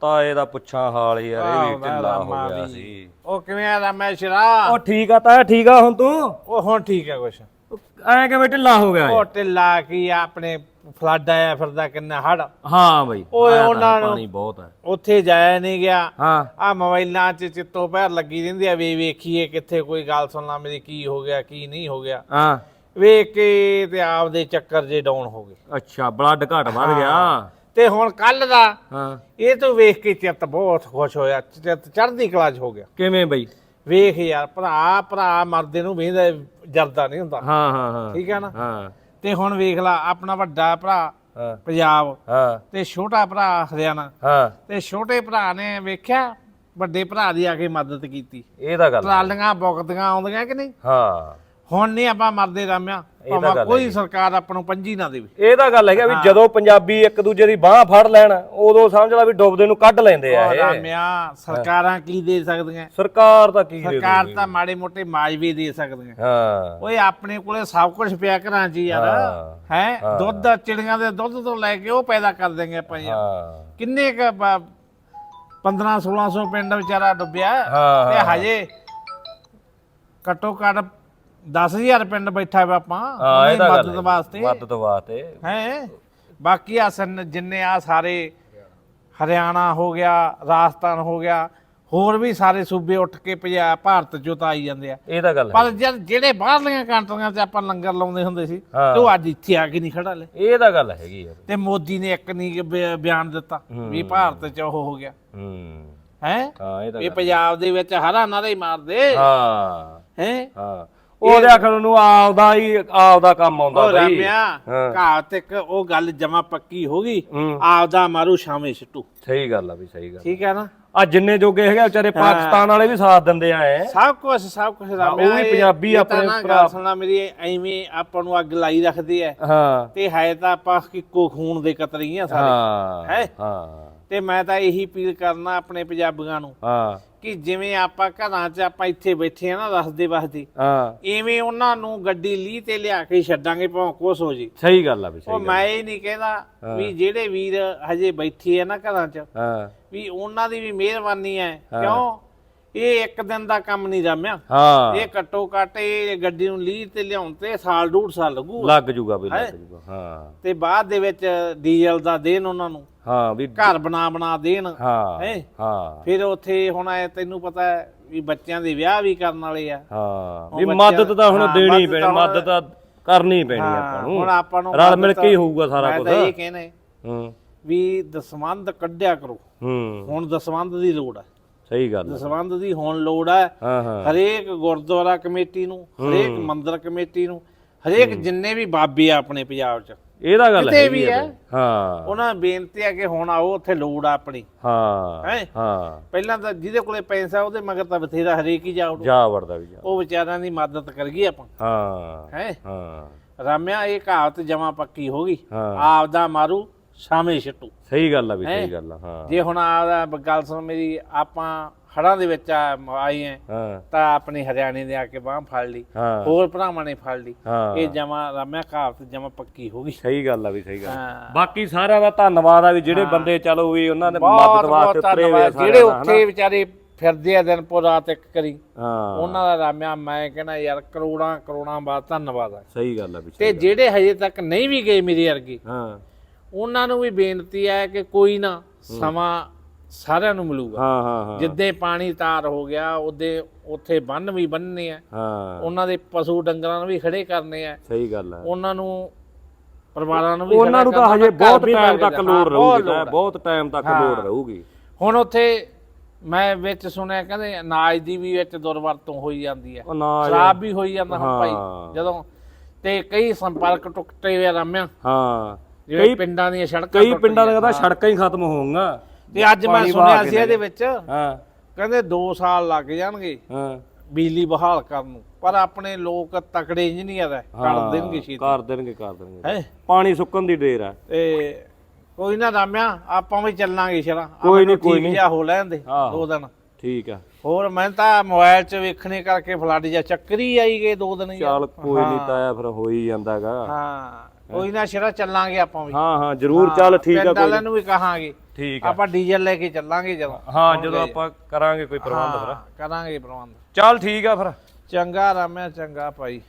ਤਾਏ ਦਾ ਪੁੱਛਾਂ ਹਾਲ ਯਾਰ ਇਹ ਵੀ ਢਿੱਲਾ ਹੋ ਗਿਆ। ਸੀ। ਉਹ ਕਿਵੇਂ ਆ ਰਾਮਾ ਸ਼ਰਾ? ਉਹ ਠੀਕ ਆ ਤਾਇਆ ਠੀਕ ਆ ਹੁਣ ਤੂੰ? ਉਹ ਹੁਣ ਠੀਕ ਹੈ ਕੁਛ। ਐ ਕਿਵੇਂ ਢਿੱਲਾ ਹੋ ਗਿਆ ਉਹ ਢਿੱਲਾ ਕੀ ਆ, ਆਪਣੇ ਫਲੱਡ ਆਇਆ ਫਿਰਦਾ ਕਿੰਨਾ ਹੜ ਹਾਂ ਬਈ ਓਏ ਉਹਨਾਂ ਨੂੰ- ਪਾਣੀ ਬਹੁਤ ਹੈ ਉੱਥੇ ਜਾਇਆ ਨਹੀਂ ਗਿਆ। ਹਾਂ। ਆ ਮੋਬਾਈਲਾਂ 'ਚ ਚਿੱਤੋ ਪੈਰ ਲੱਗੀ ਰਹਿੰਦੀ ਆ ਵੇ ਵੇਖੀਏ ਕਿੱਥੇ ਕੋਈ ਗੱਲ ਸੁਣਨਾ ਮੇਰੀ ਕੀ ਹੋ ਗਿਆ ਕੀ ਨਹੀਂ ਹੋ ਗਿਆ। ਹਾਂ। ਵੇਖ ਕੇ ਤੇ ਆਪਦੇ ਚੱਕਰ ਜੇ ਡਾਊਨ ਹੋ ਗਏ। ਅੱਛਾ ਬਲੱਡ ਘਟ ਵੱਧ ਗਿਆ। ਤੇ ਹੁਣ ਕੱਲ ਦਾ ਹਾਂ। ਇਹ ਤੋਂ ਵੇਖ ਕੇ ਚਿੱਤ ਬਹੁਤ ਖੁਸ਼ ਹੋਇਆ ਚਿੱਤ ਚੜ੍ਹਦੀ ਕਲਾ 'ਚ ਹੋ ਗਿਆ। ਕਿਵੇਂ ਬਈ? ਵੇਖ ਯਾਰ ਭਰਾ ਭਰਾ ਮਰਦੇ ਨੂੰ ਵੇਂਦਾ ਜਰਦਾ ਨਹੀਂ ਹੁੰਦਾ। ਹਾਂ ਹਾਂ ਹਾਂ। ਠੀਕ ਹੈ ਨਾ? ਹਾਂ। ਤੇ ਹੁਣ ਵੇਖ ਲਾ ਆਪਣਾ ਵੱਡਾ ਭਰਾ ਪੰਜਾਬ ਹਾਂ। ਤੇ ਛੋਟਾ ਭਰਾ ਹਰਿਆਣਾ। ਹਾਂ। ਤੇ ਛੋਟੇ ਭਰਾ ਨੇ ਵੇਖਿਆ ਵੱਡੇ ਭਰਾ ਦੀ ਆ ਕੇ ਮਦਦ ਕੀਤੀ। ਇਹ ਤਾਂ ਗੱਲ ਟਰਾਲੀਆਂ ਬੁਕਦੀਆਂ ਆਉਂਦੀਆਂ ਕਿ ਨਹੀਂ? ਹਾਂ। ਹੁਣ ਨਹੀਂ ਆਪਾਂ ਮਰਦੇ ਰਾਮਿਆ ਭਾਵੇਂ ਕੋਈ ਸਰਕਾਰ ਆਪਾਂ ਨੂੰ ਪੰਜੀ ਨਾ ਦੇਵੇ। ਇਹ ਤਾਂ ਗੱਲ ਹੈਗਾ ਵੀ ਜਦੋਂ ਪੰਜਾਬੀ ਇੱਕ ਦੂਜੇ ਦੀ ਬਾਹ ਫੜ ਲੈਣ ਉਦੋਂ ਸਮਝ ਲਾ ਵੀ ਡੁੱਬਦੇ ਨੂੰ ਕੱਢ ਲੈਂਦੇ ਆ ਇਹ। ਰਾਮਿਆ ਸਰਕਾਰਾਂ ਕੀ ਦੇ ਸਕਦੀਆਂ? ਸਰਕਾਰ ਤਾਂ ਕੀ ਦੇ ਸਰਕਾਰ? ਤਾਂ ਮਾੜੇ ਮੋਟੇ ਮਾਜਵੇ ਦੇ ਸਕਦੀਆਂ। ਹਾਂ। ਓਏ ਆਪਣੇ ਕੋਲੇ ਸਭ ਕੁਝ ਪਿਆ ਘਰਾਂ 'ਚ ਯਾਰ। ਹਾਂ। ਦੁੱਧ ਚਿੜੀਆਂ ਦੇ ਦੁੱਧ ਤੋਂ ਲੈ ਕੇ ਉਹ ਪੈਦਾ ਕਰ ਦੇਂਗੇ ਆਪਾਂ ਯਾਰ ਕਿੰਨੇ ਕ 15 1600 ਪਿੰਡ ਵਿਚਾਰਾ ਡੁੱਬਿਆ। ਤੇ। ਹਜੇ ਘੱਟੋ ਘੱਟ 10000 ਪਿੰਡ ਬੈਠਾ ਵਾ ਆਪਾਂ ਹਾਂ ਇਹ ਉਹਦੀ ਤਾਂ ਗੱਲ ਮਦਦ ਹੈ। ਵਾਸਤੇ। ਮਦਦ ਵਾਸਤੇ। ਹੈ? ਬਾਕੀ ਆ ਸਨ ਜਿੰਨੇ ਆ ਸਾਰੇ ਹਰਿਆਣਾ ਹੋ ਗਿਆ ਰਾਜਸਥਾਨ ਹੋ ਗਿਆ ਹੋਰ ਵੀ ਸਾਰੇ ਸੂਬੇ ਉੱਠ ਕੇ ਪੰਜਾਬ ਭਾਰਤ ਚੋਂ ਤਾਂ ਆਈ ਜਾਂਦੇ ਆ। ਇਹ ਤਾਂ ਗੱਲ ਹੈ ਪਰ ਜਦ ਜਿਹੜੇ ਬਾਹਰਲੀਆਂ ਕੰਟਰੀਆਂ 'ਚ ਆਪਾਂ ਲੰਗਰ ਲਾਉਂਦੇ ਹੁੰਦੇ ਸੀ ਹਾਂ। ਤੇ ਉਹ ਅੱਜ ਇੱਥੇ ਆ ਕੇ ਨਹੀਂ ਖੜਾ ਲੈ। ਇਹ ਤਾਂ ਗੱਲ ਹੈਗੀ ਯਾਰ ਤੇ ਮੋਦੀ ਨੇ ਇੱਕ ਨਹੀਂ ਬਿ- ਬਿਆਨ ਦਿੱਤਾ ਵੀ ਭਾਰਤ 'ਚ ਉਹ ਹੋ ਗਿਆ। ਹੂੰ। ਹੈ? ਹਾਂ ਇਹ ਤਾਂ ਇਹ ਪੰਜਾਬ ਦੇ ਵਿੱਚ ਹਰਾ ਨਾਰਾ ਹੀ ਮਾਰਦੇ। ਹਾਂ। ਹੈ? ਹਾਂ। ਉਹਦੇ ਆਖਰ ਨੂੰ ਆਪਦਾ ਹੀ ਆਪਦਾ ਕੰਮ ਆਉਂਦਾ ਉਹ ਬਈ। ਰਾਮਿਆ ਹਾਂ। ਘਾਤ ਇੱਕ ਉਹ ਗੱਲ ਜਮਾ ਪੱਕੀ ਹੋ ਗਈ। ਆਪਦਾ ਮਾਰੂ ਸ਼ਾਮੇ ਛਟੂ ਸਹੀ ਗੱਲ ਆ ਵੀ ਸਹੀ ਗੱਲ ਠੀਕ ਹੈ ਨਾ? ਆ ਜਿੰਨੇ ਜੋਗੇ ਹੈਗੇ ਵਿਚਾਰੇ ਪਾਕਿਸਤਾਨ ਵਾਲੇ ਵੀ ਸਾਥ ਦਿੰਦੇ ਆ ਐ। ਸਭ ਕੁਝ ਸਭ ਕੁਝ ਰਾਮਿਆ ਉਹ ਵੀ ਇਹ- ਪੰਜਾਬੀ ਇਹ ਤਾਂ ਆਪਣੇ ਨਾ ਭਰਾ- ਗੱਲ ਸੁਣਨਾ ਮੇਰੀ ਐਵੇਂ ਆਪਾਂ ਨੂੰ ਅੱਗ ਲਾਈ ਰੱਖਦੇ ਐ। ਹਾਂ। ਤੇ ਹੈ ਤਾਂ ਆਪਾਂ ਇੱਕੋ ਖੂਨ ਦੇ ਕਤਰੀ ਆ ਸਾਰੇ। ਹਾਂ ਹੈਂ? ਹਾਂ। ਤੇ ਮੈਂ ਤਾਂ ਇਹੀ ਅਪੀਲ ਕਰਨਾ ਆਪਣੇ ਪੰਜਾਬੀਆਂ ਨੂੰ ਹਾਂ। ਕਿ ਜਿਵੇਂ ਆਪਾਂ ਘਰਾਂ 'ਚ ਆਪਾਂ ਇੱਥੇ ਬੈਠੇ ਆ ਨਾ ਰਸਦੇ ਵਸਦੇ ਹਾਂ। ਐਵੇਂ ਉਹਨਾਂ ਨੂੰ ਗੱਡੀ ਲੀ ਤੇ ਲਿਆ ਕੇ ਛੱਡਾਂਗੇ ਭਾਵੇਂ ਕੁਛ ਹੋ ਜੀ। ਸਹੀ ਗੱਲ ਆ ਵੀ ਉਹ ਸਹੀ ਗੱਲ ਮੈਂ ਇਹ ਨਹੀਂ ਕਹਿੰਦਾ ਵੀ ਜਿਹੜੇ ਵੀਰ ਹਜੇ ਬੈਠੇ ਆ ਨਾ ਘਰਾਂ 'ਚ ਹਾਂ। ਵੀ ਉਹਨਾਂ ਦੀ ਵੀ ਮਿਹਰਬਾਨੀ ਹੈ। ਕਿਉਂ? ਇਹ ਇੱਕ ਦਿਨ ਦਾ ਕੰਮ ਨਹੀਂ ਰਾਮਿਆ ਹਾਂ। ਇਹ ਘੱਟੋ ਘੱਟ ਇਹ ਗੱਡੀ ਨੂੰ ਲੀਹ ਤੇ ਲਿਆਉਣ ਤੇ ਸਾਲ ਡੂਢ ਸਾਲ ਲੱਗੂ। ਲੱਗ ਜੂਗਾ ਲੱਗ ਜੂਗਾ ਹਾਂ। ਤੇ ਬਾਅਦ ਦੇ ਵਿੱਚ ਡੀਜ਼ਲ ਦਾ ਦੇਣ ਉਹਨਾਂ ਨੂੰ। ਹਾਂ ਵੀ ਘਰ ਬਣਾ ਬਣਾ ਦੇਣ। ਹਾਂ ਹੈ? ਹਾਂ। ਫਿਰ ਉੱਥੇ ਹੁਣ ਐ ਤੈਨੂੰ ਪਤਾ ਵੀ ਬੱਚਿਆਂ ਦੇ ਵਿਆਹ ਵੀ ਕਰਨ ਵਾਲੇ ਆ। ਹਾਂ ਵੀ ਮਦਦ ਤਾਂ ਹੁਣ ਦੇਣੀ ਪੈਣੀ ਮਦਦ ਤਾਂ ਕਰਨੀ ਪੈਣੀ ਆਪਾਂ ਨੂੰ। ਹੁਣ ਆਪਾਂ ਨੂੰ ਰਲ ਮਿਲ ਕੇ ਹੀ ਹੋਊਗਾ ਸਾਰਾ ਮੈਂ ਕੁਝ ਤਾਂ ਇਹ ਕਹਿੰਦੇ ਹੂੰ ਵੀ ਦਸਵੰਦ ਕੱਢਿਆ ਕਰੋ। ਹੂੰ। ਹੁਣ ਦਸਵੰਦ ਦੀ ਲੋੜ ਹੈ। ਸਹੀ ਗੱਲ ਆ। ਦਸਵੰਦ ਦੀ ਹੁਣ ਲੋੜ ਹੈ। ਹਾਂ ਹਾਂ। ਹਰੇਕ ਗੁਰਦੁਆਰਾ ਕਮੇਟੀ ਨੂੰ ਹਰੇਕ ਮੰਦਿਰ ਕਮੇਟੀ ਨੂੰ ਹਰੇਕ ਜਿੰਨੇ ਵੀ ਬਾਬੇ ਆ ਆਪਣੇ ਪੰਜਾਬ 'ਚ ਇਹਦਾ ਗੱਲ ਹੈਗੀ ਵੀ ਆ ਹੈ। ਹਾਂ। ਉਹਨਾਂ ਬੇਨਤੀ ਹੈ ਕਿ ਹੁਣ ਆਓ ਉੱਥੇ ਲੋੜ ਆ ਆਪਣੀ। ਹਾਂ ਹੈ? ਹਾਂ। ਪਹਿਲਾਂ ਤਾਂ ਜਿਹਦੇ ਕੋਲੇ ਪੈਸਾ ਉਹਦੇ ਮਗਰ ਤਾਂ ਬਥੇਰਾ ਹਰੇਕ ਹੀ ਜਾ ਜਾ ਵੜਦਾ ਵੀ ਜਾ। ਉਹ ਵਿਚਾਰਿਆਂ ਦੀ ਮਦਦ ਕਰ ਗਈ ਆਪਾਂ। ਹਾਂ ਹੈ? ਹਾਂ। ਰਾਮਿਆ ਇਹ ਕਹਾਵਤ ਜਮਾ ਪੱਕੀ ਹੋ ਗਈ। ਹਾਂ। ਆਪਦਾ ਮਾਰੂ ਸ਼ਾਮੇ ਛੱਟੂ। ਸਹੀ ਗੱਲ ਆ ਵੀ? ਸਹੀ ਗੱਲ ਆ ਹਾਂ। ਜੇ ਹੁਣ ਬ- ਗੱਲ ਸੁਣ ਮੇਰੀ ਆਪਾਂ ਹੜਾਂ ਦੇ ਵਿੱਚ ਆ- ਆਏ ਆ ਹਾਂ। ਤਾਂ ਆਪਣੇ ਹਰਿਆਣੇ ਦੇ ਆ ਕੇ ਬਾਹ ਫੜ ਲਈ ਹੋਰ ਭਰਾਵਾਂ ਨੇ ਫੜ ਲਈ। ਇਹ ਜਮਾ ਰਾਮਿਆ ਕਹਾਵਤ ਜਮਾ ਪੱਕੀ ਹੋ ਗਈ। ਸਹੀ ਗੱਲ ਆ ਵੀ ਸਹੀ ਗੱਲ ਬਾਕੀ ਸਾਰਿਆਂ ਦਾ ਧੰਨਵਾਦ ਆ ਵੀ ਜਿਹੜੇ ਬੰਦੇ ਚਲੋ ਵੀ ਉਹਨਾਂ ਦੇ ਬਹੁਤ ਮਦਦ ਵਾਸਤੇ ਉਤਰੇ ਹੋਏ ਆ ਜਿਹੜੇ ਉੱਥੇ ਵਿਚਾਰੇ ਫਿਰਦੇ ਆ ਦਿਨ ਪੋ ਰਾਤ ਇੱਕ ਕਰੀ ਹਾਂ। ਉਹਨਾਂ ਦਾ ਰਾਮਿਆ ਮੈਂ ਕਹਿੰਦਾ ਯਾਰ ਕਰੋੜਾਂ ਕਰੋੜਾਂ ਬਾਤ ਧੰਨਵਾਦ ਆ। ਸਹੀ ਗੱਲ ਆ ਵੀ ਤੇ ਜਿਹੜੇ ਹਜੇ ਤੱਕ ਨਹੀਂ ਵੀ ਗਏ ਮੇਰੇ ਵਰਗੇ ਹਾਂ। ਉਹਨਾਂ ਨੂੰ ਵੀ ਬੇਨਤੀ ਹੈ ਕਿ ਕੋਈ ਨਾ ਸਮਾਂ ਸਾਰਿਆਂ ਨੂੰ ਮਿਲੂਗਾ। ਹਾਂ ਹਾਂ ਹਾਂ। ਜਿੱਦੇ ਪਾਣੀ ਤਾਰ ਹੋ ਗਿਆ ਉਹਦੇ ਉੱਥੇ ਬੰਨ ਵੀ ਬੰਨਨੇ ਆ। ਹਾਂ। ਉਹਨਾਂ ਦੇ ਪਸ਼ੂ ਡੰਗਰਾਂ ਨੂੰ ਵੀ ਖੜੇ ਕਰਨੇ ਆ। ਸਹੀ ਗੱਲ ਆ ਉਹਨਾਂ ਨੂੰ ਪਰਿਵਾਰਾਂ ਨੂੰ ਵੀ ਉਹਨਾਂ ਨੂੰ ਤਾਂ ਹਜੇ ਬਹੁਤ ਟਾਈਮ ਤੱਕ। ਲੋੜ ਹਾਂ, ਰਹੂਗੀ। ਬਹੁਤ ਟਾਈਮ ਤੱਕ ਹਾਂ। ਲੋੜ ਰਹੂਗੀ। ਹੁਣ ਉੱਥੇ ਮੈਂ ਵਿੱਚ ਸੁਣਿਆ ਕਹਿੰਦੇ ਅਨਾਜ ਦੀ ਵੀ ਵਿੱਚ ਦੁਰਵਰਤੋਂ ਹੋਈ ਜਾਂਦੀ ਹੈ। ਸ਼ਰਾਬ ਵੀ ਹੋਈ ਜਾਂਦਾ ਹੁਣ ਹਾਂ। ਭਾਈ ਜਦੋਂ ਤੇ ਕਈ ਸੰਪਰਕ ਟੁੱਟੇ ਹੋਏ ਰਮਿਆ। ਹਾਂ। ਜਿਵੇਂ ਪਿੰਡਾਂ ਦੀਆਂ ਸੜਕਾਂ ਕਈ ਪਿੰਡਾਂ ਦੇ। ਕਹਿੰਦਾ ਸੜਕਾਂ ਹੀ ਖਤਮ ਹੋਊਗਾ। ਤੇ ਅੱਜ ਮੈਂ ਸੁਣਿਆ ਸੀ ਇਹਦੇ ਵਿੱਚ ਹਾਂ। ਕਹਿੰਦੇ 2 ਸਾਲ ਲੱਗ ਜਾਣਗੇ ਹਾਂ। ਬਿਜਲੀ ਬਹਾਲ ਕਰਨ ਨੂੰ। ਪਰ ਆਪਣੇ ਲੋਕ ਤਕੜੇ ਇੰਜੀਨੀਅਰ ਹੈ ਕਰ ਦੇਣਗੇ ਛੇਤੀ। ਕਰ ਦੇਣਗੇ ਕਰ ਦੇਣਗੇ। ਹੈ? ਪਾਣੀ ਸੁੱਕਣ ਦੀ ਢੇਰ ਆ ਤੇ ਕੋਈ ਨਾ ਰਾਮਿਆ ਆਪਾਂ ਵੀ ਚੱਲਾਂਗੇ ਸ਼ਰਾ। ਕੋਈ ਨੀ, ਕੋਈ ਨੀ। ਜਾ ਹੋ ਲੈਣ ਦੇ ਦਿਨ। ਠੀਕ ਆ ਹੋਰ ਮੈਂ ਤਾਂ ਮੋਬਾਈਲ 'ਚ ਵੇਖਣੇ ਕਰਕੇ ਫਲੱਡ ਜਾਂ ਚੱਕਰੀ ਆਈ ਗਏ ਦੋ ਦਿਨ। ਚੱਲ ਕੋਈ ਨਹੀਂ ਤਾਇਆ ਫਿਰ ਹੋ ਹੀ ਜਾਂਦਾਗਾ। ਹਾਂ। ਕੋਈ ਨਾ ਸ਼ਰਾ ਚੱਲਾਂਗੇ ਆਪਾਂ ਵੀ। ਹਾਂ ਹਾਂ ਜਰੂਰ ਚੱਲ ਠੀਕ ਆ ਕੋਈ ਵਾਲਿਆਂ ਨੂੰ। ਵੀ ਕਹਾਂਗੇ। ਠੀਕ ਆ। ਆਪਾਂ ਡੀਜ਼ਲ ਲੈ ਕੇ ਚੱਲਾਂਗੇ ਜਦੋਂ। ਹਾਂ ਜਦੋਂ ਆਪਾਂ ਕਰਾਂਗੇ ਕੋਈ ਪ੍ਰਬੰਧ ਫਿਰ। ਕਰਾਂਗੇ ਪ੍ਰਬੰਧ। ਚੱਲ ਠੀਕ ਆ ਫਿਰ। ਚੰਗਾ ਰਾਮਿਆ ਚੰਗਾ ਭਾਈ।